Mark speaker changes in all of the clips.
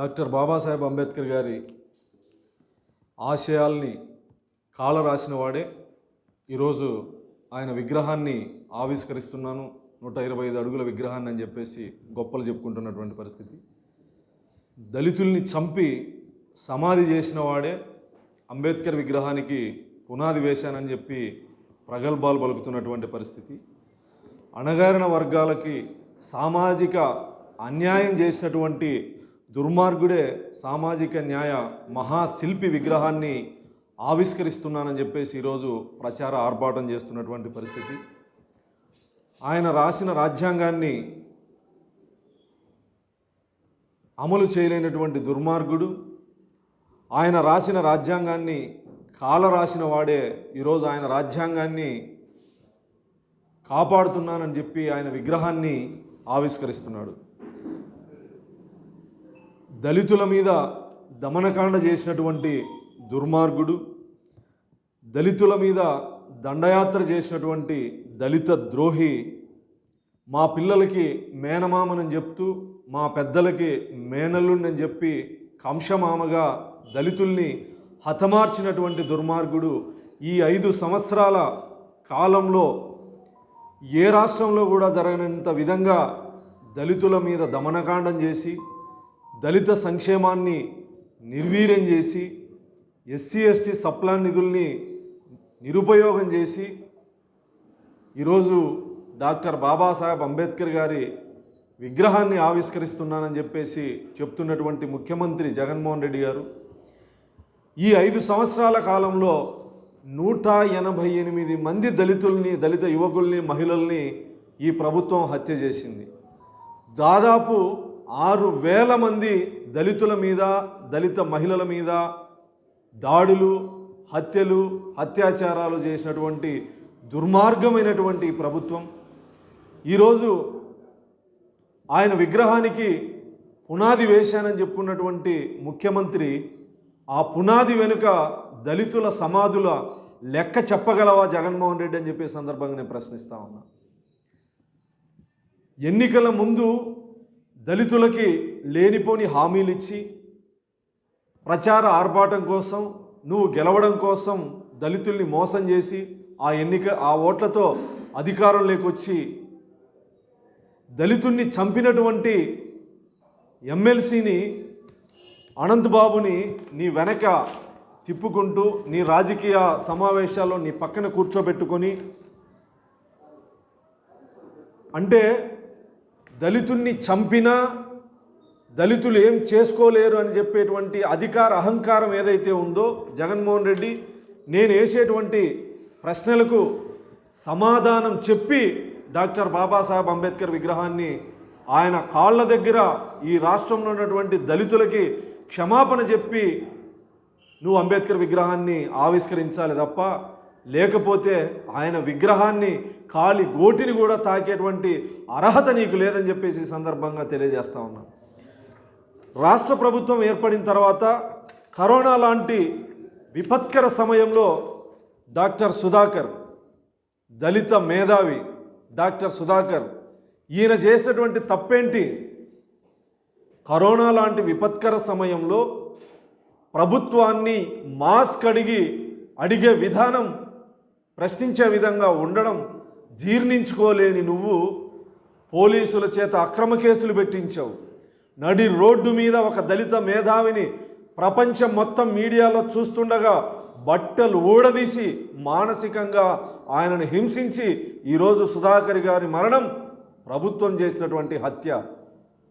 Speaker 1: Doctor Babasaheb Ambedkar గారి ఆశయాల్ని కాల రాసిన వాడే. ఈరోజు ఆయన విగ్రహాన్ని ఆవిష్కరిస్తున్నాను. నూట ఇరవై ఐదు అడుగుల విగ్రహాన్ని అని చెప్పేసి గొప్పలు చెప్పుకుంటున్నటువంటి పరిస్థితి. దళితుల్ని చంపి సమాధి చేసిన వాడే అంబేద్కర్ విగ్రహానికి పునాది వేశానని చెప్పి ప్రగల్భాలు పలుకుతున్నటువంటి పరిస్థితి. అణగారిన వర్గాలకి సామాజిక అన్యాయం చేసినటువంటి దుర్మార్గుడే సామాజిక న్యాయ మహాశిల్పి విగ్రహాన్ని ఆవిష్కరిస్తున్నానని చెప్పేసి ఈరోజు ప్రచార ఆర్భాటం చేస్తున్నటువంటి పరిస్థితి. ఆయన రాసిన రాజ్యాంగాన్ని అమలు చేయలేనటువంటి దుర్మార్గుడు. ఆయన రాసిన రాజ్యాంగాన్ని కాల రాసిన వాడే ఈరోజు ఆయన రాజ్యాంగాన్ని కాపాడుతున్నానని చెప్పి ఆయన విగ్రహాన్ని ఆవిష్కరిస్తున్నాడు. దళితుల మీద దమనకాండ చేసినటువంటి దుర్మార్గుడు దళితుల మీద దండయాత్ర చేసినటువంటి దళిత ద్రోహి మా పిల్లలకి మేనమామనని చెప్తూ మా పెద్దలకి మేనల్లుండని చెప్పి కంశమామగా దళితుల్ని హతమార్చినటువంటి దుర్మార్గుడు ఈ ఐదు సంవత్సరాల కాలంలో ఏ రాష్ట్రంలో కూడా జరగనంత విధంగా దళితుల మీద దమనకాండం చేసి దళిత సంక్షేమాన్ని నిర్వీర్యం చేసి ఎస్సీ ఎస్టీ సప్లాన్ నిధుల్ని నిరుపయోగం చేసి ఈరోజు డాక్టర్ బాబాసాహెబ్ అంబేద్కర్ గారి విగ్రహాన్ని ఆవిష్కరిస్తున్నానని చెప్పేసి చెప్తున్నటువంటి ముఖ్యమంత్రి జగన్మోహన్ రెడ్డి గారు ఈ ఐదు సంవత్సరాల కాలంలో నూట ఎనభై ఎనిమిది మంది దళితుల్ని దళిత యువకుల్ని మహిళల్ని ఈ ప్రభుత్వం హత్య చేసింది. దాదాపు ఆరు వేల మంది దళితుల మీద దళిత మహిళల మీద దాడులు హత్యలు అత్యాచారాలు చేసినటువంటి దుర్మార్గమైనటువంటి ప్రభుత్వం. ఈరోజు ఆయన విగ్రహానికి పునాది వేశానని చెప్పుకున్నటువంటి ముఖ్యమంత్రి ఆ పునాది వెనుక దళితుల సమాధుల లెక్క చెప్పగలవా జగన్మోహన్ రెడ్డి అని చెప్పే సందర్భంగా నేను ప్రశ్నిస్తా ఉన్నా. ఎన్నికల ముందు దళితులకి లేనిపోని హామీలు ఇచ్చి ప్రచార ఆర్భాటం కోసం నువ్వు గెలవడం కోసం దళితుల్ని మోసం చేసి ఆ ఎన్నిక ఆ ఓట్లతో అధికారం లేకొచ్చి దళితుల్ని చంపినటువంటి ఎమ్మెల్సీని అనంతబాబుని నీ వెనక తిప్పుకుంటూ నీ రాజకీయ సమావేశాల్లో నీ పక్కన కూర్చోబెట్టుకొని అంటే దళితుణ్ణి చంపినా దళితులు ఏం చేసుకోలేరు అని చెప్పేటువంటి అధికార అహంకారం ఏదైతే ఉందో జగన్మోహన్ రెడ్డి నేను వేసేటువంటి ప్రశ్నలకు సమాధానం చెప్పి డాక్టర్ బాబాసాహెబ్ అంబేద్కర్ విగ్రహాన్ని ఆయన కాళ్ళ దగ్గర ఈ రాష్ట్రంలో ఉన్నటువంటి దళితులకి క్షమాపణ చెప్పి నువ్వు అంబేద్కర్ విగ్రహాన్ని ఆవిష్కరించాలి తప్ప లేకపోతే ఆయన విగ్రహాన్ని కాలి గోటిని కూడా తాకేటువంటి అర్హత నీకు లేదని చెప్పేసి సందర్భంగా తెలియజేస్తా ఉన్నాను రాష్ట్ర ప్రభుత్వం ఏర్పడిన తర్వాత కరోనా లాంటి విపత్కర సమయంలో డాక్టర్ సుధాకర్ దళిత మేధావి డాక్టర్ సుధాకర్ ఈయన చేసినటువంటి తప్పేంటి? కరోనా లాంటి విపత్కర సమయంలో ప్రభుత్వాన్ని మాస్క్ అడిగి అడిగే విధానం ప్రశ్నించే విధంగా ఉండడం జీర్ణించుకోలేని నువ్వు పోలీసుల చేత అక్రమ కేసులు పెట్టించావు. నడి రోడ్డు మీద ఒక దళిత మేధావిని ప్రపంచం మొత్తం మీడియాలో చూస్తుండగా బట్టలు ఊడదీసి మానసికంగా ఆయనను హింసించి ఈరోజు సుధాకర్ గారి మరణం ప్రభుత్వం చేసినటువంటి హత్య.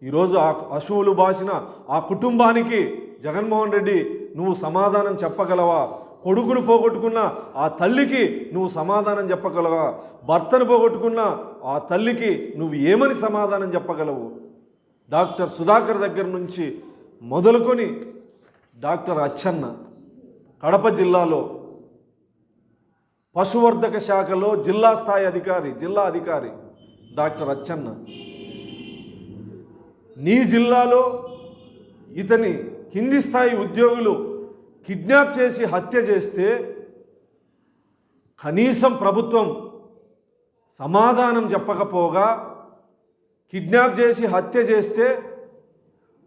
Speaker 1: ఈరోజు ఆ అశువులు బాసిన ఆ కుటుంబానికి జగన్మోహన్ రెడ్డి నువ్వు సమాధానం చెప్పగలవా? కొడుకును పోగొట్టుకున్న ఆ తల్లికి నువ్వు సమాధానం చెప్పగలవా? భర్తను పోగొట్టుకున్న ఆ తల్లికి నువ్వు ఏమని సమాధానం చెప్పగలవు? డాక్టర్ సుధాకర్ దగ్గర నుంచి మొదలుకొని డాక్టర్ అచ్చన్న కడప జిల్లాలో పశువర్ధక శాఖలో జిల్లా స్థాయి అధికారి జిల్లా అధికారి డాక్టర్ అచ్చన్న. నీ జిల్లాలో ఇతని కింది స్థాయి ఉద్యోగులు కిడ్నాప్ చేసి హత్య చేస్తే కనీసం ప్రభుత్వం సమాధానం చెప్పకపోగా కిడ్నాప్ చేసి హత్య చేస్తే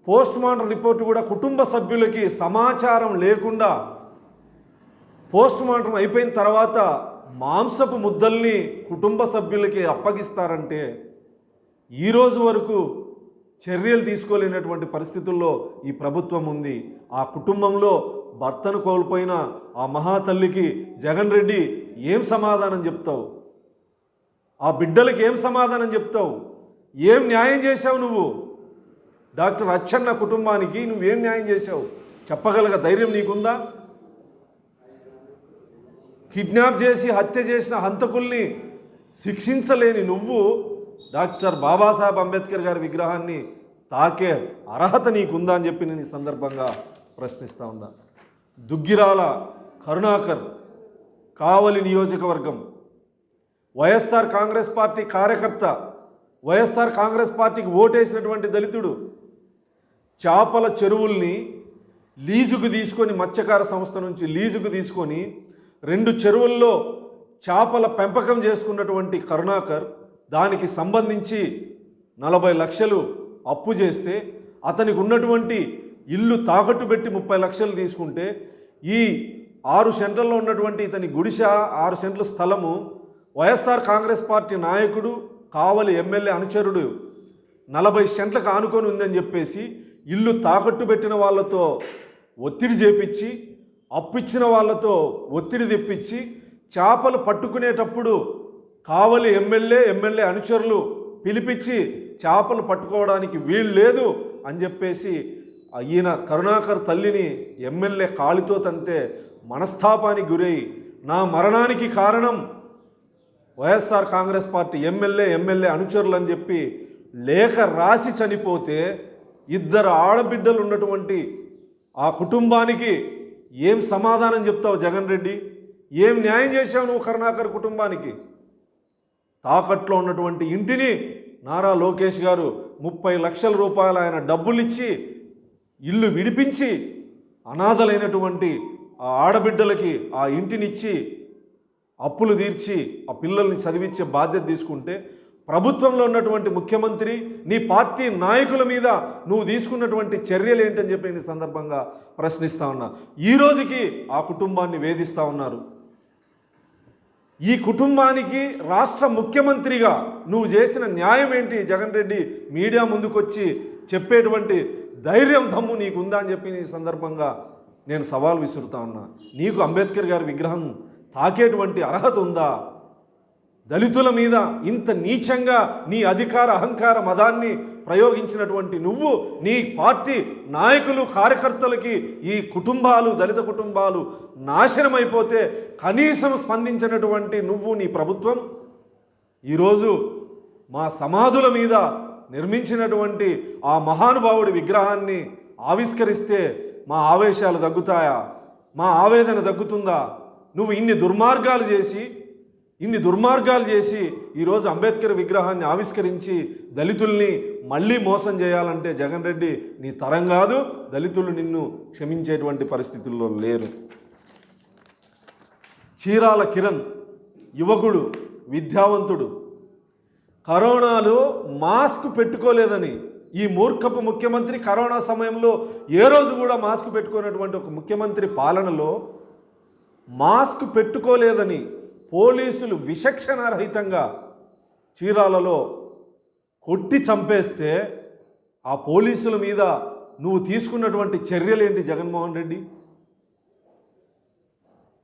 Speaker 1: పోస్ట్ మార్టం రిపోర్ట్ కూడా కుటుంబ సభ్యులకి సమాచారం లేకుండా పోస్ట్ మార్టం అయిపోయిన తర్వాత మాంసపు ముద్దల్ని కుటుంబ సభ్యులకి అప్పగిస్తారంటే ఈరోజు వరకు చర్యలు తీసుకోలేనటువంటి పరిస్థితుల్లో ఈ ప్రభుత్వం ఉంది. ఆ కుటుంబంలో భర్తను కోల్పోయిన ఆ మహాతల్లికి జగన్ రెడ్డి ఏం సమాధానం చెప్తావు? ఆ బిడ్డలకి ఏం సమాధానం చెప్తావు? ఏం న్యాయం చేశావు నువ్వు? డాక్టర్ అచ్చన్న కుటుంబానికి నువ్వేం న్యాయం చేశావు? చెప్పగలగ ధైర్యం నీకుందా? కిడ్నాప్ చేసి హత్య చేసిన హంతకుల్ని శిక్షించలేని నువ్వు డాక్టర్ బాబాసాహెబ్ అంబేద్కర్ గారి విగ్రహాన్ని తాకే అర్హత నీకుందా అని చెప్పి నేను ఈ సందర్భంగా ప్రశ్నిస్తా ఉందా దుగ్గిరాల కరుణాకర్ కావలి నియోజకవర్గం. వైఎస్ఆర్ కాంగ్రెస్ పార్టీ కార్యకర్త వైఎస్ఆర్ కాంగ్రెస్ పార్టీకి ఓటేసినటువంటి దళితుడు చేపల చెరువుల్ని లీజుకు తీసుకొని మత్స్యకార సంస్థ నుంచి లీజుకు తీసుకొని రెండు చెరువుల్లో చేపల పెంపకం చేసుకున్నటువంటి కరుణాకర్ దానికి సంబంధించి నలభై లక్షలు అప్పు చేస్తే అతనికి ఉన్నటువంటి ఇల్లు తాకట్టు పెట్టి ముప్పై లక్షలు తీసుకుంటే ఈ ఆరు సెంట్లలో ఉన్నటువంటి ఇతని గుడిస ఆరు సెంట్ల స్థలము వైఎస్ఆర్ కాంగ్రెస్ పార్టీ నాయకుడు కావలి ఎమ్మెల్యే అనుచరుడు నలభై సెంట్లకు ఆనుకొని ఉందని చెప్పేసి ఇల్లు తాకట్టు పెట్టిన వాళ్ళతో ఒత్తిడి చేపించి అప్పిచ్చిన వాళ్ళతో ఒత్తిడి తెప్పించి చేపలు పట్టుకునేటప్పుడు కావలి ఎమ్మెల్యే ఎమ్మెల్యే అనుచరులు పిలిపించి చేపలు పట్టుకోవడానికి వీలు లేదు అని చెప్పేసి ఈయన కరుణాకర్ తల్లిని ఎమ్మెల్యే కాలితో తంతే మనస్తాపానికి గురై నా మరణానికి కారణం YSR Congress party MLA MLA అనుచరులు అని చెప్పి లేఖ రాసి చనిపోతే ఇద్దరు ఆడబిడ్డలు ఉన్నటువంటి ఆ కుటుంబానికి ఏం సమాధానం చెప్తావు జగన్ రెడ్డి? ఏం న్యాయం చేశావు నువ్వు కరుణాకర్ కుటుంబానికి? తాకట్లో ఉన్నటువంటి ఇంటిని నారా లోకేష్ గారు ముప్పై లక్షల రూపాయలు ఆయన డబ్బులిచ్చి ఇల్లు విడిపించి అనాథలైనటువంటి ఆ ఆడబిడ్డలకి ఆ ఇంటినిచ్చి అప్పులు తీర్చి ఆ పిల్లల్ని చదివించే బాధ్యత తీసుకుంటే ప్రభుత్వంలో ఉన్నటువంటి ముఖ్యమంత్రి నీ పార్టీ నాయకుల మీద నువ్వు తీసుకున్నటువంటి చర్యలు ఏంటని చెప్పి నేను సందర్భంగా ప్రశ్నిస్తా ఉన్నా. ఈ రోజుకి ఆ కుటుంబాన్ని వేధిస్తా ఉన్నారు. ఈ కుటుంబానికి రాష్ట్ర ముఖ్యమంత్రిగా నువ్వు చేసిన న్యాయం ఏంటి? జగన్ రెడ్డి మీడియా ముందుకొచ్చి చెప్పేటువంటి ధైర్యం దమ్ము నీకుందా అని చెప్పి ఈ సందర్భంగా నేను సవాల్ విసురుతా ఉన్నా. నీకు అంబేద్కర్ గారి విగ్రహం తాకేటువంటి అర్హత ఉందా? దళితుల మీద ఇంత నీచంగా నీ అధికార అహంకార మదాన్ని ప్రయోగించినటువంటి నువ్వు నీ పార్టీ నాయకులు కార్యకర్తలకి ఈ కుటుంబాలు దళిత కుటుంబాలు నాశనమైపోతే కనీసం స్పందించినటువంటి నువ్వు నీ ప్రభుత్వం? ఈరోజు మా సమాధుల మీద నిర్మించినటువంటి ఆ మహానుభావుడి విగ్రహాన్ని ఆవిష్కరిస్తే మా ఆవేశాలు తగ్గుతాయా? మా ఆవేదన తగ్గుతుందా? నువ్వు ఇన్ని దుర్మార్గాలు చేసి ఇన్ని దుర్మార్గాలు చేసి ఈరోజు అంబేద్కర్ విగ్రహాన్ని ఆవిష్కరించి దళితుల్ని మళ్ళీ మోసం చేయాలంటే జగన్ రెడ్డి నీ తరం కాదు దళితులు నిన్ను క్షమించేటువంటి పరిస్థితుల్లో లేరు. చీరాల కిరణ్ యువకుడు విద్యావంతుడు కరోనాలో మాస్క్ పెట్టుకోలేదని ఈ మూర్ఖపు ముఖ్యమంత్రి కరోనా సమయంలో ఏ రోజు కూడా మాస్క్ పెట్టుకున్నటువంటి ఒక ముఖ్యమంత్రి పాలనలో మాస్క్ పెట్టుకోలేదని పోలీసులు విచక్షణారహితంగా చీరాలలో కొట్టి చంపేస్తే ఆ పోలీసుల మీద నువ్వు తీసుకున్నటువంటి చర్యలేంటి జగన్మోహన్ రెడ్డి?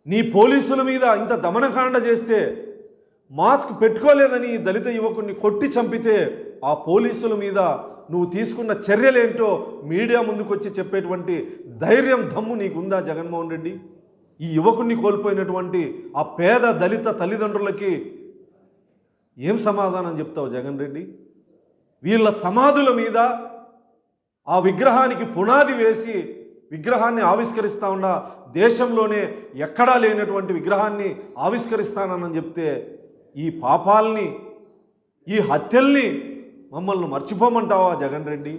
Speaker 1: నీ పోలీసుల మీద ఇంత దమనకాండ చేస్తే మాస్క్ పెట్టుకోలేదని దళిత యువకుడిని కొట్టి చంపితే ఆ పోలీసుల మీద నువ్వు తీసుకున్న చర్యలేంటో మీడియా ముందుకొచ్చి చెప్పేటువంటి ధైర్యం దమ్ము నీకుందా జగన్మోహన్ రెడ్డి? ఈ యువకుడిని కోల్పోయినటువంటి ఆ పేద దళిత తల్లిదండ్రులకి ఏం సమాధానం చెప్తావు జగన్ రెడ్డి? వీళ్ళ సమాధుల మీద ఆ విగ్రహానికి పునాది వేసి విగ్రహాన్ని ఆవిష్కరిస్తా ఉన్న దేశంలోనే ఎక్కడా లేనటువంటి విగ్రహాన్ని ఆవిష్కరిస్తానని చెప్తే ఈ పాపాల్ని ఈ హత్యల్ని మమ్మల్ని మర్చిపోమంటావా జగన్ రెడ్డి?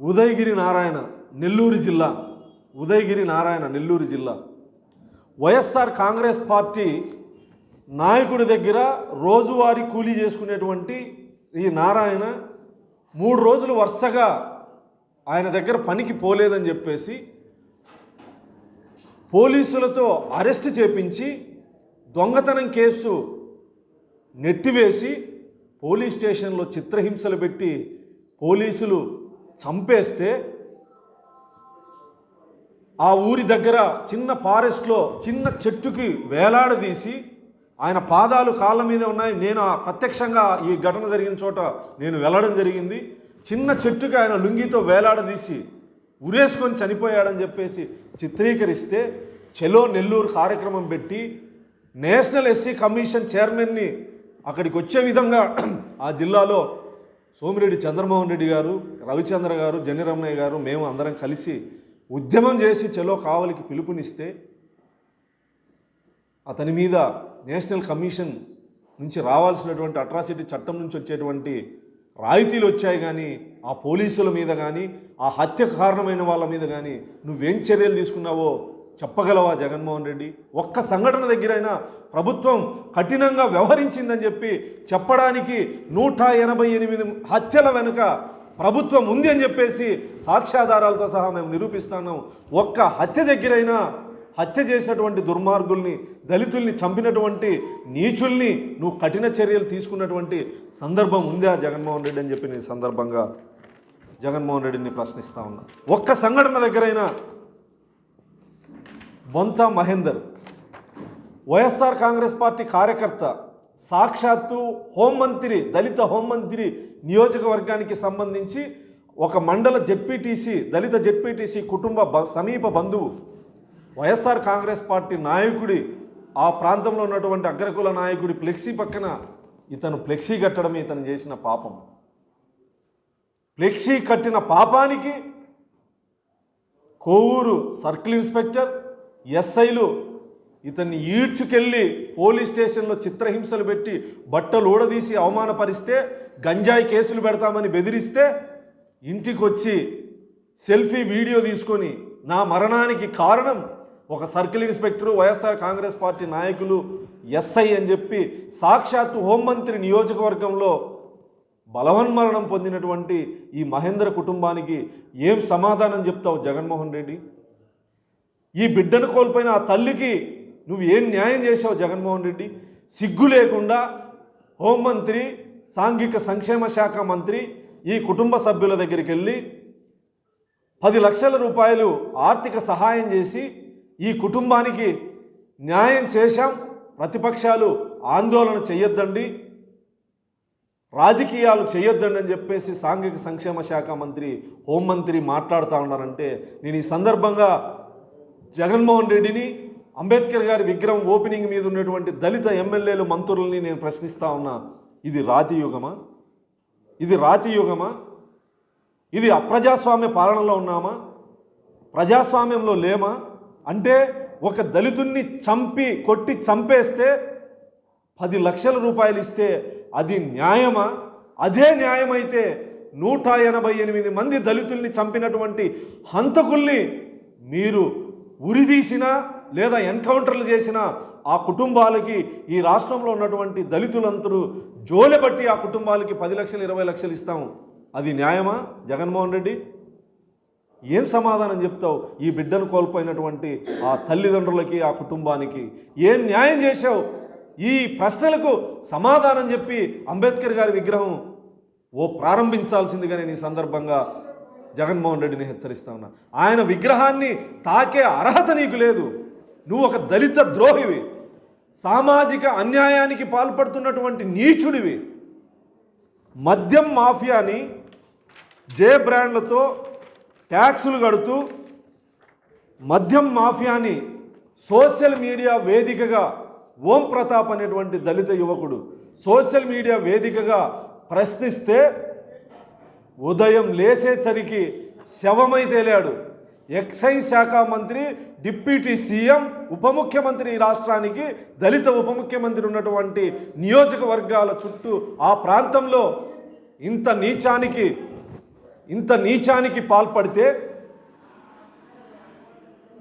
Speaker 1: ఉదయగిరి నారాయణ నెల్లూరు జిల్లా. ఉదయగిరి నారాయణ నెల్లూరు జిల్లా. వైఎస్ఆర్ కాంగ్రెస్ పార్టీ నాయకుడి దగ్గర రోజువారీ కూలీ చేసుకునేటువంటి ఈ నారాయణ మూడు రోజులు వరుసగా ఆయన దగ్గర పనికి పోలేదని చెప్పేసి పోలీసులతో అరెస్ట్ చేపించి దొంగతనం కేసు నెట్టివేసి పోలీస్ స్టేషన్లో చిత్రహింసలు పెట్టి పోలీసులు చంపేస్తే ఆ ఊరి దగ్గర చిన్న ఫారెస్ట్లో చిన్న చెట్టుకి వేలాడదీసి ఆయన పాదాలు కాళ్ళ మీద ఉన్నాయి. నేను ఆ ప్రత్యక్షంగా ఈ ఘటన జరిగిన చోట నేను వెళ్ళడం జరిగింది. చిన్న చెట్టుకి ఆయన లుంగితో వేలాడదీసి ఉరేసుకొని చనిపోయాడని చెప్పేసి చిత్రీకరిస్తే చెలో నెల్లూరు కార్యక్రమం పెట్టి నేషనల్ ఎస్సీ కమిషన్ చైర్మన్ని అక్కడికి వచ్చే విధంగా ఆ జిల్లాలో సోమిరెడ్డి చంద్రమోహన్ రెడ్డి గారు రవిచంద్ర గారు జనిరమణయ్య గారు మేము అందరం కలిసి ఉద్యమం చేసి చెలో కావలికి పిలుపునిస్తే అతని మీద నేషనల్ కమిషన్ నుంచి రావాల్సినటువంటి అట్రాసిటీ చట్టం నుంచి వచ్చేటువంటి రాయితీలు వచ్చాయి కానీ ఆ పోలీసుల మీద కానీ ఆ హత్య కారణమైన వాళ్ళ మీద కానీ నువ్వేం చర్యలు తీసుకున్నావో చెప్పగలవా జగన్మోహన్ రెడ్డి? ఒక్క సంఘటన దగ్గరైనా ప్రభుత్వం కఠినంగా వ్యవహరించిందని చెప్పి చెప్పడానికి నూట ఎనభై ఎనిమిది హత్యల వెనుక ప్రభుత్వం ఉంది అని చెప్పేసి సాక్ష్యాధారాలతో సహా మేము నిరూపిస్తాను ఒక్క హత్య దగ్గరైనా హత్య చేసినటువంటి దుర్మార్గుల్ని దళితుల్ని చంపినటువంటి నీచుల్ని నువ్వు కఠిన చర్యలు తీసుకున్నటువంటి సందర్భం ఉందా జగన్మోహన్ రెడ్డి అని చెప్పి నేను సందర్భంగా జగన్మోహన్ రెడ్డిని ప్రశ్నిస్తా ఉన్నా. ఒక్క సంఘటన దగ్గరైనా బొంత మహేందర్ వైఎస్ఆర్ కాంగ్రెస్ పార్టీ కార్యకర్త సాక్షాత్తు హోంమంత్రి దళిత హోంమంత్రి నియోజకవర్గానికి సంబంధించి ఒక మండల జెడ్పీటీసీ దళిత జెడ్పీటీసీ కుటుంబ బ సమీప బంధువు వైఎస్ఆర్ కాంగ్రెస్ పార్టీ నాయకుడి ఆ ప్రాంతంలో ఉన్నటువంటి అగ్రకుల నాయకుడి ఫ్లెక్సీ పక్కన ఇతను ఫ్లెక్సీ కట్టడమే ఇతను చేసిన పాపం. ఫ్లెక్సీ కట్టిన పాపానికి కోవూరు సర్కిల్ ఇన్స్పెక్టర్ ఎస్ఐలు ఇతన్ని ఈడ్చుకెళ్ళి పోలీస్ స్టేషన్లో చిత్రహింసలు పెట్టి బట్టలు ఊడదీసి అవమానపరిస్తే గంజాయి కేసులు పెడతామని బెదిరిస్తే ఇంటికి వచ్చి సెల్ఫీ వీడియో తీసుకొని నా మరణానికి కారణం ఒక circle inspector YSR Congress party నాయకులు ఎస్ఐ అని చెప్పి సాక్షాత్తు హోంమంత్రి నియోజకవర్గంలో బలవన్మరణం పొందినటువంటి ఈ మహేంద్ర కుటుంబానికి ఏం సమాధానం చెప్తావు జగన్మోహన్ రెడ్డి? ఈ బిడ్డను కోల్పోయిన ఆ తల్లికి నువ్వు ఏం న్యాయం చేశావు జగన్మోహన్ రెడ్డి? సిగ్గు లేకుండా హోంమంత్రి సాంఘిక సంక్షేమ శాఖ మంత్రి ఈ కుటుంబ సభ్యుల దగ్గరికి వెళ్ళి పది లక్షల రూపాయలు ఆర్థిక సహాయం చేసి ఈ కుటుంబానికి న్యాయం చేశాం. ప్రతిపక్షాలు ఆందోళన చేయొద్దండి. రాజకీయాలు చేయొద్దండి అని చెప్పేసి సాంఘిక సంక్షేమ శాఖ మంత్రి హోంమంత్రి మాట్లాడుతూ ఉన్నారంటే నేను ఈ సందర్భంగా జగన్మోహన్ రెడ్డిని అంబేద్కర్ గారి విగ్రహం ఓపెనింగ్ మీద ఉన్నటువంటి దళిత ఎమ్మెల్యేలు మంత్రులని నేను ప్రశ్నిస్తా ఉన్నా. ఇది రాతి యుగమా? ఇది రాతి యుగమా? ఇది అప్రజాస్వామ్య పాలనలో ఉన్నామా? ప్రజాస్వామ్యంలో లేమా? అంటే ఒక దళితుణ్ణి చంపి కొట్టి చంపేస్తే పది లక్షల రూపాయలు ఇస్తే అది న్యాయమా? అదే న్యాయమైతే నూట ఎనభై ఎనిమిది మంది దళితుల్ని చంపినటువంటి హంతకుల్ని మీరు ఉరిదీసినా లేదా ఎన్కౌంటర్లు చేసినా ఆ కుటుంబాలకి ఈ రాష్ట్రంలో ఉన్నటువంటి దళితులందరూ జోలెబట్టి ఆ కుటుంబాలకి పది లక్షలు ఇరవై లక్షలు ఇస్తాము. అది న్యాయమా? జగన్మోహన్ రెడ్డి? ఏం సమాధానం చెప్తావు? ఈ బిడ్డను కోల్పోయినటువంటి ఆ తల్లిదండ్రులకి ఆ కుటుంబానికి ఏం న్యాయం చేశావు? ఈ ప్రశ్నలకు సమాధానం చెప్పి అంబేద్కర్ గారి విగ్రహం ఓ ప్రారంభించాల్సిందిగా నేను ఈ సందర్భంగా జగన్మోహన్ రెడ్డిని హెచ్చరిస్తా ఉన్నా. ఆయన విగ్రహాన్ని తాకే అర్హత నీకు లేదు. నువ్వు ఒక దళిత ద్రోహివి. సామాజిక అన్యాయానికి పాల్పడుతున్నటువంటి నీచుడివి. మద్యం మాఫియాని జే బ్రాండ్లతో ట్యాక్సులు కడుతూ మద్యం మాఫియాని సోషల్ మీడియా వేదికగా ఓం ప్రతాప్ అనేటువంటి దళిత యువకుడు సోషల్ మీడియా వేదికగా ప్రశ్నిస్తే ఉదయం లేసేసరికి శవమై తేలాడు. ఎక్సైజ్ శాఖ మంత్రి డిప్యూటీ సీఎం ఉప ముఖ్యమంత్రి ఈ రాష్ట్రానికి దళిత ఉప ముఖ్యమంత్రి ఉన్నటువంటి నియోజకవర్గాల చుట్టూ ఆ ప్రాంతంలో ఇంత నీచానికి ఇంత నీచానికి పాల్పడితే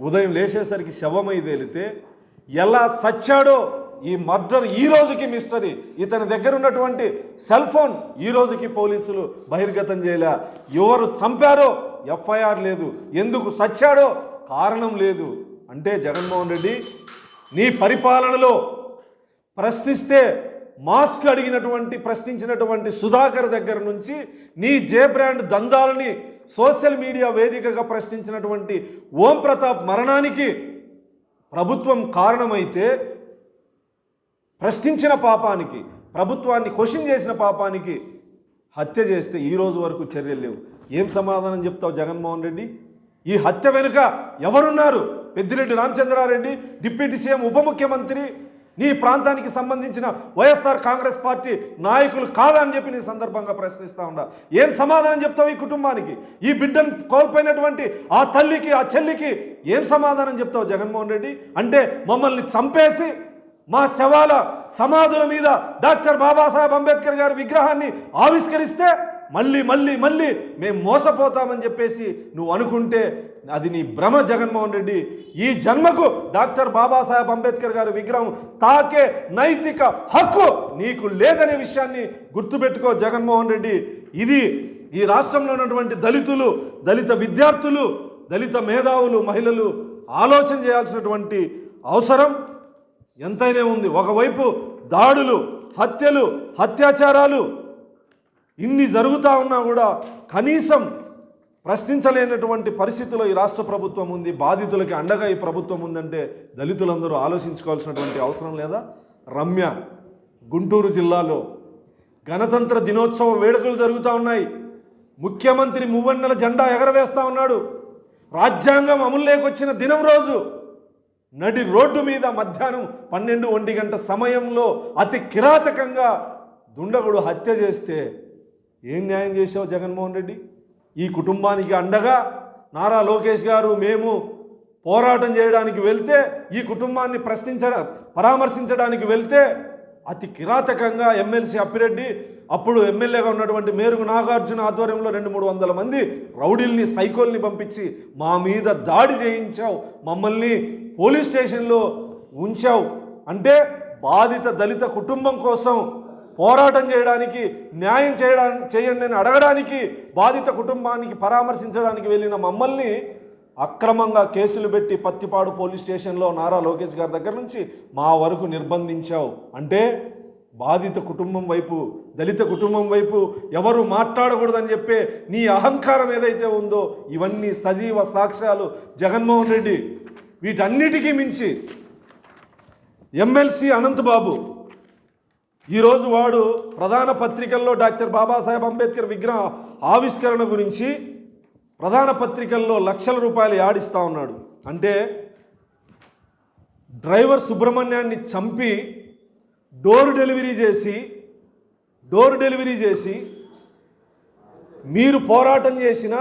Speaker 1: ఉదయం లేచేసరికి శవమై తేలితే ఎలా సచ్చాడో ఈ మర్డర్ ఈ రోజుకి మిస్టరీ. ఇతని దగ్గర ఉన్నటువంటి సెల్ ఫోన్ ఈ రోజుకి పోలీసులు బహిర్గతం చేయలే. ఎవరు చంపారో ఎఫ్ఐఆర్ లేదు. ఎందుకు సచ్చాడో కారణం లేదు. అంటే జగన్మోహన్ రెడ్డి నీ పరిపాలనలో ప్రశ్నిస్తే మాస్క్ అడిగినటువంటి ప్రశ్నించినటువంటి సుధాకర్ దగ్గర నుంచి నీ జే బ్రాండ్ దందాలని సోషల్ మీడియా వేదికగా ప్రశ్నించినటువంటి ఓం ప్రతాప్ మరణానికి ప్రభుత్వం కారణమైతే ప్రశ్నించిన పాపానికి ప్రభుత్వాన్ని క్వశ్చన్ చేసిన పాపానికి హత్య చేస్తే ఈ రోజు వరకు చర్యలు లేవు. ఏం సమాధానం చెప్తావు జగన్మోహన్ రెడ్డి? ఈ హత్య వెనుక ఎవరున్నారు? పెద్దిరెడ్డి రామచంద్రారెడ్డి డిప్యూటీ సీఎం ఉప ముఖ్యమంత్రి నీ ప్రాంతానికి సంబంధించిన వైఎస్ఆర్ కాంగ్రెస్ పార్టీ నాయకులు కాదని చెప్పి నీ సందర్భంగా ప్రశ్నిస్తా ఉండా. ఏం సమాధానం చెప్తావు ఈ కుటుంబానికి? ఈ బిడ్డను కోల్పోయినటువంటి ఆ తల్లికి ఆ చెల్లికి ఏం సమాధానం చెప్తావు జగన్మోహన్ రెడ్డి? అంటే మమ్మల్ని చంపేసి మా శవాల సమాధుల మీద డాక్టర్ బాబాసాహెబ్ అంబేద్కర్ గారి విగ్రహాన్ని ఆవిష్కరిస్తే మళ్ళీ మళ్ళీ మళ్ళీ మేము మోసపోతామని చెప్పేసి నువ్వు అనుకుంటే అది నీ భ్రమ జగన్మోహన్ రెడ్డి. ఈ జన్మకు డాక్టర్ బాబాసాహెబ్ అంబేద్కర్ గారి విగ్రహం తాకే నైతిక హక్కు నీకు లేదనే విషయాన్ని గుర్తుపెట్టుకో జగన్మోహన్ రెడ్డి. ఇది ఈ రాష్ట్రంలో ఉన్నటువంటి దళితులు దళిత విద్యార్థులు దళిత మేధావులు మహిళలు ఆలోచన చేయాల్సినటువంటి అవసరం ఎంతైనా ఉంది. ఒకవైపు దాడులు హత్యలు అత్యాచారాలు ఇన్ని జరుగుతూ ఉన్నా కూడా కనీసం ప్రశ్నించలేనటువంటి పరిస్థితిలో ఈ రాష్ట్ర ప్రభుత్వం ఉంది బాధితులకి అండగా ఈ ప్రభుత్వం ఉందంటే దళితులందరూ ఆలోచించుకోవాల్సినటువంటి అవసరం లేదా? రమ్య గుంటూరు జిల్లాలో గణతంత్ర దినోత్సవ వేడుకలు జరుగుతూ ఉన్నాయి. ముఖ్యమంత్రి మువ్వన్నెల జెండా ఎగరవేస్తా ఉన్నాడు. రాజ్యాంగం అమలులోకి వచ్చిన దినం రోజు నడి రోడ్డు మీద మధ్యాహ్నం పన్నెండు ఒంటి గంట సమయంలో అతి కిరాతకంగా దుండగుడు హత్య చేస్తే ఏం న్యాయం చేశావు జగన్మోహన్ రెడ్డి? ఈ కుటుంబానికి అండగా నారా లోకేష్ గారు మేము పోరాటం చేయడానికి వెళ్తే ఈ కుటుంబాన్ని ప్రశ్నించడం పరామర్శించడానికి వెళ్తే అతి కిరాతకంగా ఎమ్మెల్సీ అప్పిరెడ్డి అప్పుడు ఎమ్మెల్యేగా ఉన్నటువంటి మేరుగు నాగార్జున ఆధ్వర్యంలో రెండు మూడు వందల మంది రౌడీల్ని సైకోల్ని పంపించి మా మీద దాడి చేయించావు మమ్మల్ని పోలీస్ స్టేషన్లో ఉంచావు. అంటే బాధిత దళిత కుటుంబం కోసం పోరాటం చేయడానికి న్యాయం చేయడానికి చేయండి అని అడగడానికి బాధిత కుటుంబానికి పరామర్శించడానికి వెళ్ళిన మమ్మల్ని అక్రమంగా కేసులు పెట్టి పత్తిపాడు పోలీస్ స్టేషన్లో నారా లోకేష్ గారి దగ్గర నుంచి మా వరకు నిర్బంధించావు. అంటే బాధిత కుటుంబం వైపు దళిత కుటుంబం వైపు ఎవరు మాట్లాడకూడదని చెప్పే నీ అహంకారం ఏదైతే ఉందో ఇవన్నీ సజీవ సాక్ష్యాలు జగన్మోహన్ రెడ్డి. వీటన్నిటికీ మించి ఎమ్మెల్సీ అనంతబాబు ఈరోజు వాడు ప్రధాన పత్రికల్లో డాక్టర్ బాబాసాహెబ్ అంబేద్కర్ విగ్రహ ఆవిష్కరణ గురించి ప్రధాన పత్రికల్లో లక్షల రూపాయలు యాడిస్తా ఉన్నాడు. అంటే డ్రైవర్ సుబ్రహ్మణ్యాన్ని చంపి డోర్ డెలివరీ చేసి డోర్ డెలివరీ చేసి మీరు పోరాటం చేసిన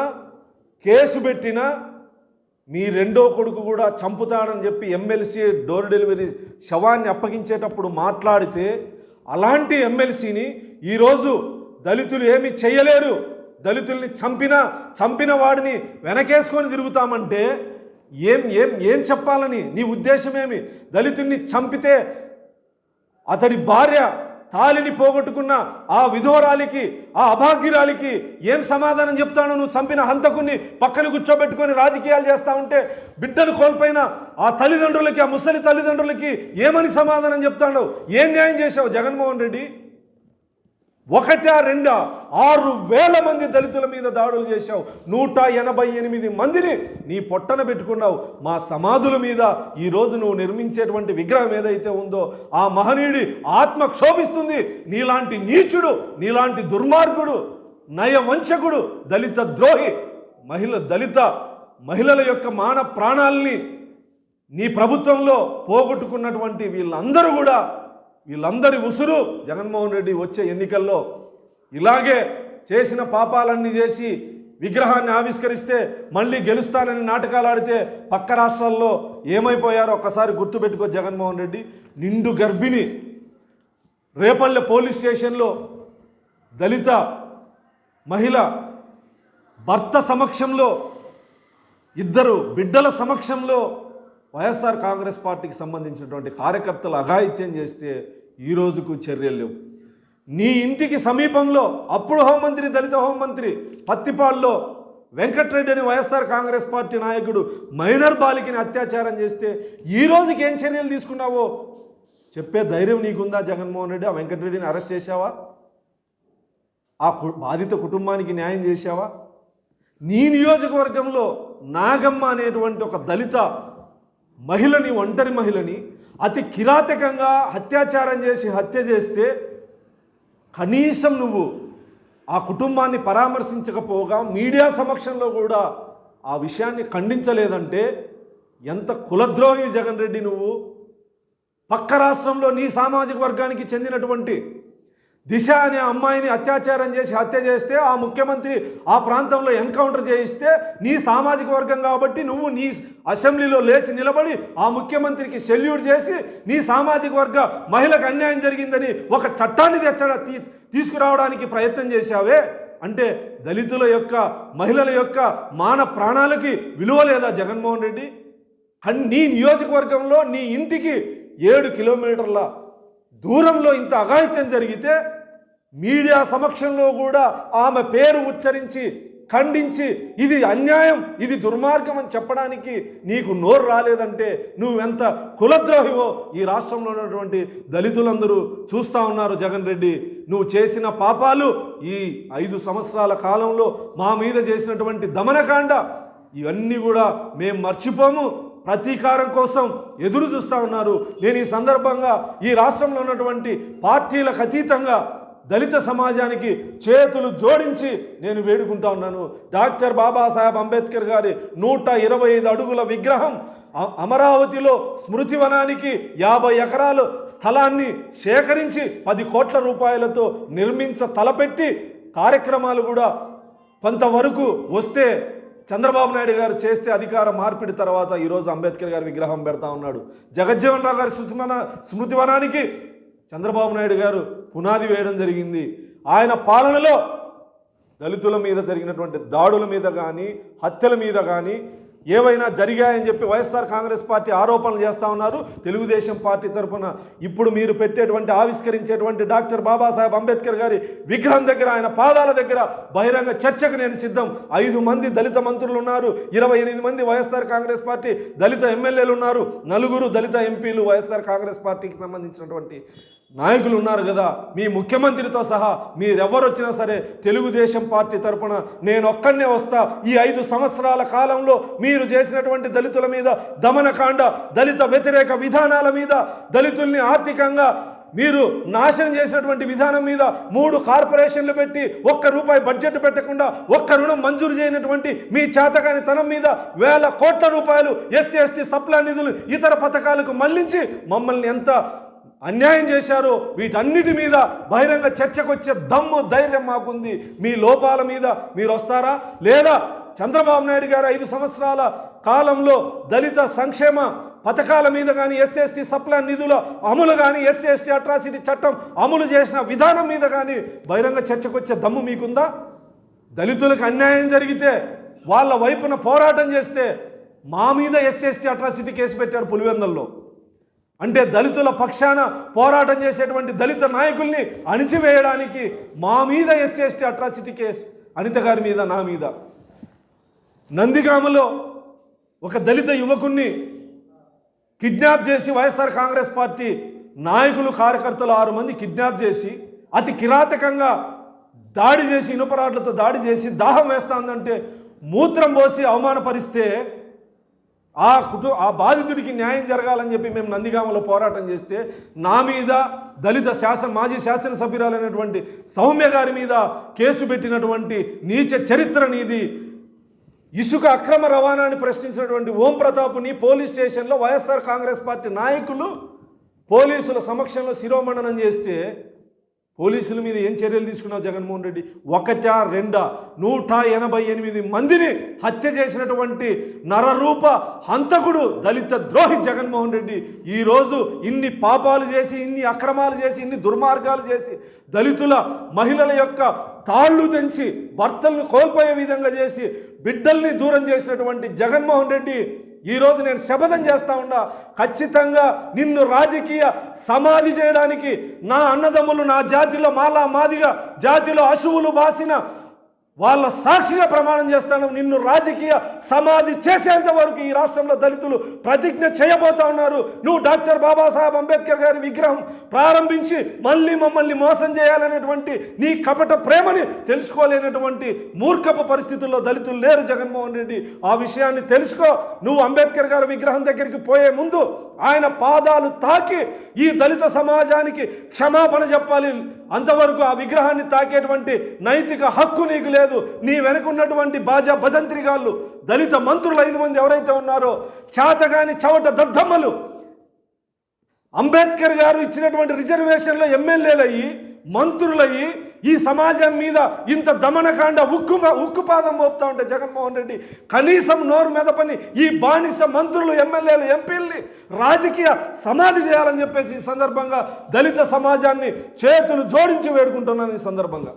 Speaker 1: కేసు పెట్టిన మీ రెండో కొడుకు కూడా చంపుతాడని చెప్పి ఎమ్మెల్సీ డోర్ డెలివరీ శవాన్ని అప్పగించేటప్పుడు మాట్లాడితే అలాంటి ఎమ్మెల్సీని ఈరోజు దళితులు ఏమి చేయలేరు. దళితుల్ని చంపిన చంపిన వాడిని వెనకేసుకొని తిరుగుతామంటే ఏం ఏం ఏం చెప్పాలని? నీ ఉద్దేశమేమి దళితుల్ని చంపితే అతడి భార్య తాలిని పోగొట్టుకున్న ఆ విధోరాలికి ఆ అభాగ్యురాలికి ఏం సమాధానం చెప్తాను నువ్వు చంపిన హంతకుని పక్కన కూర్చోబెట్టుకొని రాజకీయాలు చేస్తా ఉంటే బిడ్డను కోల్పోయిన ఆ తల్లిదండ్రులకి ఆ ముసలి తల్లిదండ్రులకి ఏమని సమాధానం చెప్తాడు ఏం న్యాయం చేశావు జగన్మోహన్ రెడ్డి? ఒకటా రెండా? ఆరు వేల మంది దళితుల మీద దాడులు చేశావు. నూట ఎనభై ఎనిమిది మందిని నీ పొట్టన పెట్టుకున్నావు. మా సమాధుల మీద ఈరోజు నువ్వు నిర్మించేటువంటి విగ్రహం ఏదైతే ఉందో ఆ మహనీయుడి ఆత్మ క్షోభిస్తుంది. నీలాంటి నీచుడు నీలాంటి దుర్మార్గుడు నయవంశకుడు దళిత ద్రోహి మహిళ దళిత మహిళల యొక్క మాన ప్రాణాల్ని నీ ప్రభుత్వంలో పోగొట్టుకున్నటువంటి వీళ్ళందరూ కూడా వీళ్ళందరి ఉసురు జగన్మోహన్ రెడ్డి వచ్చే ఎన్నికల్లో ఇలాగే చేసిన పాపాలన్నీ చేసి విగ్రహాన్ని ఆవిష్కరిస్తే మళ్ళీ గెలుస్తానని నాటకాలు ఆడితే పక్క రాష్ట్రాల్లో ఏమైపోయారో ఒక్కసారి గుర్తుపెట్టుకో జగన్మోహన్ రెడ్డి. నిండు గర్భిణి రేపల్లె పోలీస్ స్టేషన్లో దళిత మహిళ భర్త సమక్షంలో ఇద్దరు బిడ్డల సమక్షంలో వైఎస్ఆర్ కాంగ్రెస్ పార్టీకి సంబంధించినటువంటి కార్యకర్తలు అఘాయిత్యం చేస్తే ఈ రోజుకు చర్యలు లేవు. నీ ఇంటికి సమీపంలో అప్పుడు హోంమంత్రి దళిత హోంమంత్రి పత్తిపాడులో వెంకట్రెడ్డి అని వైఎస్ఆర్ కాంగ్రెస్ పార్టీ నాయకుడు మైనర్ బాలికని అత్యాచారం చేస్తే ఈ రోజుకి ఏం చర్యలు తీసుకున్నావో? చెప్పే ధైర్యం నీకుందా జగన్మోహన్ రెడ్డి? ఆ వెంకటరెడ్డిని అరెస్ట్ చేశావా? ఆ కు- బాధిత కుటుంబానికి న్యాయం చేశావా? నీ నియోజకవర్గంలో నాగమ్మ అనేటువంటి ఒక దళిత మహిళని ఒంటరి మహిళని అతి కిరాతకంగా అత్యాచారం చేసి హత్య చేస్తే కనీసం నువ్వు ఆ కుటుంబాన్ని పరామర్శించకపోగా మీడియా సమక్షంలో కూడా ఆ విషయాన్ని ఖండించలేదంటే ఎంత కులద్రోహి జగన్ రెడ్డి నువ్వు? పక్క రాష్ట్రంలో నీ సామాజిక వర్గానికి చెందినటువంటి దిశ అనే అమ్మాయిని అత్యాచారం చేసి హత్య చేస్తే ఆ ముఖ్యమంత్రి ఆ ప్రాంతంలో ఎన్కౌంటర్ చేయిస్తే నీ సామాజిక వర్గం కాబట్టి నువ్వు నీ అసెంబ్లీలో లేచి నిలబడి ఆ ముఖ్యమంత్రికి సెల్యూట్ చేసి నీ సామాజిక వర్గ మహిళకు అన్యాయం జరిగిందని ఒక చట్టాన్ని తెచ్చడ తీ తీసుకురావడానికి ప్రయత్నం చేశావే? అంటే దళితుల యొక్క మహిళల యొక్క మాన ప్రాణాలకి విలువ లేదా జగన్మోహన్ రెడ్డి? కన్ నీ నియోజకవర్గంలో నీ ఇంటికి ఏడు కిలోమీటర్ల దూరంలో ఇంత అఘాయిత్యం జరిగితే మీడియా సమక్షంలో కూడా ఆమె పేరు ఉచ్చరించి ఖండించి ఇది అన్యాయం ఇది దుర్మార్గం అని చెప్పడానికి నీకు నోరు రాలేదంటే నువ్వెంత కులద్రోహివో ఈ రాష్ట్రంలో ఉన్నటువంటి దళితులందరూ చూస్తూ ఉన్నారు జగన్ రెడ్డి. నువ్వు చేసిన పాపాలు ఈ ఐదు సంవత్సరాల కాలంలో మా మీద చేసినటువంటి దమనకాండ ఇవన్నీ కూడా మేము మర్చిపోము. ప్రతీకారం కోసం ఎదురు చూస్తూ ఉన్నారు. నేను ఈ సందర్భంగా ఈ రాష్ట్రంలో ఉన్నటువంటి పార్టీలకు అతీతంగా దళిత సమాజానికి చేతులు జోడించి నేను వేడుకుంటా ఉన్నాను. డాక్టర్ బాబాసాహెబ్ అంబేద్కర్ గారి నూట ఇరవై ఐదు అడుగుల విగ్రహం అమరావతిలో స్మృతివనానికి యాభై ఎకరాలు స్థలాన్ని సేకరించి పది కోట్ల రూపాయలతో నిర్మించ తలపెట్టి కార్యక్రమాలు కూడా కొంతవరకు వస్తే చంద్రబాబు నాయుడు గారు చేస్తే అధికార మార్పిడి తర్వాత ఈరోజు అంబేద్కర్ గారి విగ్రహం పెడతా ఉన్నాడు. జగజ్జీవన్ రావు గారి స్మృతివన స్మృతివనానికి చంద్రబాబు నాయుడు గారు పునాది వేయడం జరిగింది. ఆయన పాలనలో దళితుల మీద జరిగినటువంటి దాడుల మీద కానీ హత్యల మీద కానీ ఏవైనా జరిగాయని చెప్పి వైఎస్ఆర్ కాంగ్రెస్ పార్టీ ఆరోపణలు చేస్తూ ఉన్నారు. తెలుగుదేశం పార్టీ తరఫున ఇప్పుడు మీరు పెట్టేటువంటి ఆవిష్కరించేటువంటి డాక్టర్ బాబాసాహెబ్ అంబేద్కర్ గారి విగ్రహం దగ్గర ఆయన పాదాల దగ్గర బహిరంగ చర్చకు నేను సిద్ధం. ఐదు మంది దళిత మంత్రులు ఉన్నారు. ఇరవై ఎనిమిది మంది వైఎస్ఆర్ కాంగ్రెస్ పార్టీ దళిత ఎమ్మెల్యేలు ఉన్నారు. నలుగురు దళిత ఎంపీలు వైఎస్ఆర్ కాంగ్రెస్ పార్టీకి సంబంధించినటువంటి నాయకులు ఉన్నారు కదా మీ ముఖ్యమంత్రితో సహా మీరెవరు వచ్చినా సరే తెలుగుదేశం పార్టీ తరపున నేను ఒక్కడనే వస్తా. ఈ ఐదు సంవత్సరాల కాలంలో మీరు చేసినటువంటి దళితుల మీద దమనకాండ దళిత వ్యతిరేక విధానాల మీద దళితుల్ని ఆర్థికంగా మీరు నాశనం చేసినటువంటి విధానం మీద మూడు కార్పొరేషన్లు పెట్టి ఒక్క రూపాయి బడ్జెట్ పెట్టకుండా ఒక్క రుణం మంజూరు చేయనటువంటి మీ చేతకాని తనం మీద వేల కోట్ల రూపాయలు ఎస్సీ ఎస్టీ సప్లా నిధులు ఇతర పథకాలకు మళ్ళించి మమ్మల్ని ఎంత అన్యాయం చేశారో వీటన్నిటి మీద బహిరంగ చర్చకు వచ్చే దమ్ము ధైర్యం మాకుంది. మీ లోపాల మీద మీరు వస్తారా లేదా చంద్రబాబు నాయుడు గారు ఐదు సంవత్సరాల కాలంలో దళిత సంక్షేమ పథకాల మీద కానీ ఎస్సీ సప్లై సప్లా నిధుల అమలు కానీ ఎస్సీ ఎస్టీ అట్రాసిటీ చట్టం అమలు చేసిన విధానం మీద కానీ బహిరంగ చర్చకు వచ్చే దమ్ము మీకుందా? దళితులకు అన్యాయం జరిగితే వాళ్ళ వైపున పోరాటం చేస్తే మా మీద ఎస్సీ ఎస్టీ అట్రాసిటీ కేసు పెట్టాడు పులివెందల్లో. అంటే దళితుల పక్షాన పోరాటం చేసేటువంటి దళిత నాయకుల్ని అణిచివేయడానికి మా మీద ఎస్సీఎస్టీ అట్రాసిటీ కేసు. అనిత గారి మీద నా మీద. నందిగామలో ఒక దళిత యువకుణ్ణి కిడ్నాప్ చేసి వైఎస్ఆర్ కాంగ్రెస్ పార్టీ నాయకులు కార్యకర్తలు ఆరు మంది కిడ్నాప్ చేసి అతి కిరాతకంగా దాడి చేసి ఇనుపరాట్లతో దాడి చేసి దాహం వేస్తాందంటే మూత్రం పోసి అవమానపరిస్తే ఆ కుటు ఆ బాధితుడికి న్యాయం జరగాలని చెప్పి మేము నందిగామలో పోరాటం చేస్తే నా మీద దళిత శాసన మాజీ శాసనసభ్యురాలైనటువంటి సౌమ్య గారి మీద కేసు పెట్టినటువంటి నీచ చరిత్ర నీది ఇసుక అక్రమ రవాణాని ప్రశ్నించినటువంటి ఓం ప్రతాప్ని పోలీస్ స్టేషన్లో వైఎస్ఆర్ కాంగ్రెస్ పార్టీ నాయకులు పోలీసుల సమక్షంలో శిరోమండనం చేస్తే పోలీసుల మీద ఏం చర్యలు తీసుకున్నావు జగన్మోహన్ రెడ్డి? ఒకటా రెండా? నూట ఎనభై ఎనిమిది మందిని హత్య చేసినటువంటి నరరూప హంతకుడు దళిత ద్రోహి జగన్మోహన్ రెడ్డి ఈరోజు ఇన్ని పాపాలు చేసి ఇన్ని అక్రమాలు చేసి ఇన్ని దుర్మార్గాలు చేసి దళితుల మహిళల యొక్క తాళ్ళు తెంచి భర్తలను కోల్పోయే విధంగా చేసి బిడ్డల్ని దూరం చేసినటువంటి జగన్మోహన్ రెడ్డి ఈరోజు నేను శపథం చేస్తా ఉన్నా ఖచ్చితంగా నిన్ను రాజకీయ సమాధి చేయడానికి నా అన్నదమ్ములు నా జాతిలో మాలా మాదిగా జాతిలో అశువులు బాసిన వాళ్ళ సాక్షిగా ప్రమాణం చేస్తాను. నిన్ను రాజకీయ సమాధి చేసేంత వరకు ఈ రాష్ట్రంలో దళితులు ప్రతిజ్ఞ చేయబోతా ఉన్నారు. నువ్వు డాక్టర్ బాబాసాహెబ్ అంబేద్కర్ గారి విగ్రహం ప్రారంభించి మళ్ళీ మమ్మల్ని మోసం చేయాలనేటువంటి నీ కపట ప్రేమని తెలుసుకోలేనటువంటి మూర్ఖపు పరిస్థితుల్లో దళితులు లేరు జగన్మోహన్ రెడ్డి. ఆ విషయాన్ని తెలుసుకో. నువ్వు అంబేద్కర్ గారి విగ్రహం దగ్గరికి పోయే ముందు ఆయన పాదాలు తాకి ఈ దళిత సమాజానికి క్షమాపణ చెప్పాలి. అంతవరకు ఆ విగ్రహాన్ని తాకేటువంటి నైతిక హక్కు నీకు లేదు. నీ వెనకున్నటువంటి బాజా భజంత్రిగాళ్ళు దళిత మంత్రులు ఐదు మంది ఎవరైతే ఉన్నారో చాతగాని చవట దద్దమ్మలు అంబేద్కర్ గారు ఇచ్చినటువంటి రిజర్వేషన్లో ఎమ్మెల్యేలు అయ్యి మంత్రులయ్యి ఈ సమాజం మీద ఇంత దమనకాండ ఉక్కు ఉక్కుపాదం మోపుతా ఉంటే జగన్మోహన్ రెడ్డి కనీసం నోరు మెదపని ఈ బానిస మంత్రులు ఎమ్మెల్యేలు ఎంపీల్ని రాజకీయ సమాధి చేయాలని చెప్పేసి ఈ సందర్భంగా దళిత సమాజాన్ని చేతులు జోడించి వేడుకుంటున్నాను ఈ సందర్భంగా.